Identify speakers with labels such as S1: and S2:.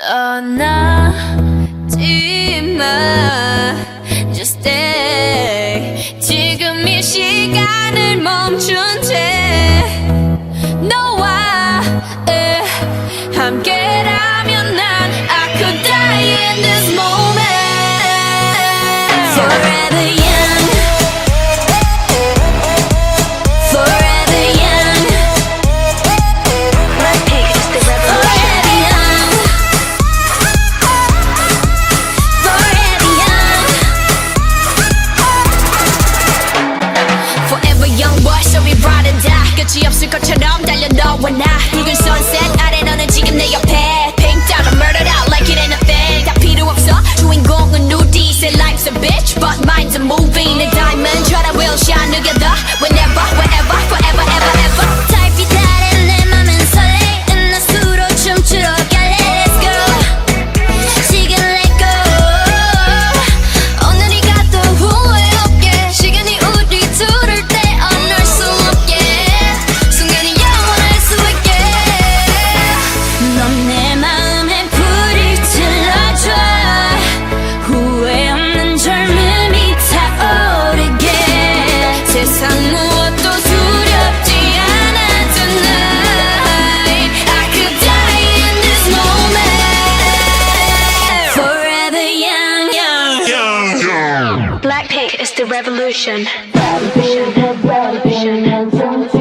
S1: 떠나지 마 Just stay 지금 이 시간을 멈춘 채 너와 에, 함께라면 난 I could die in this moment Forever 끝이 없을 것처럼 달려 너와 나 붉은 sunset 아래 너는 지금 내 옆에 Pink dot murdered out like it ain't a thing 다 필요 없어 주인공은 누디 Say life's a bitch but mine's a movie
S2: Blackpink is the revolution. revolution. revolution.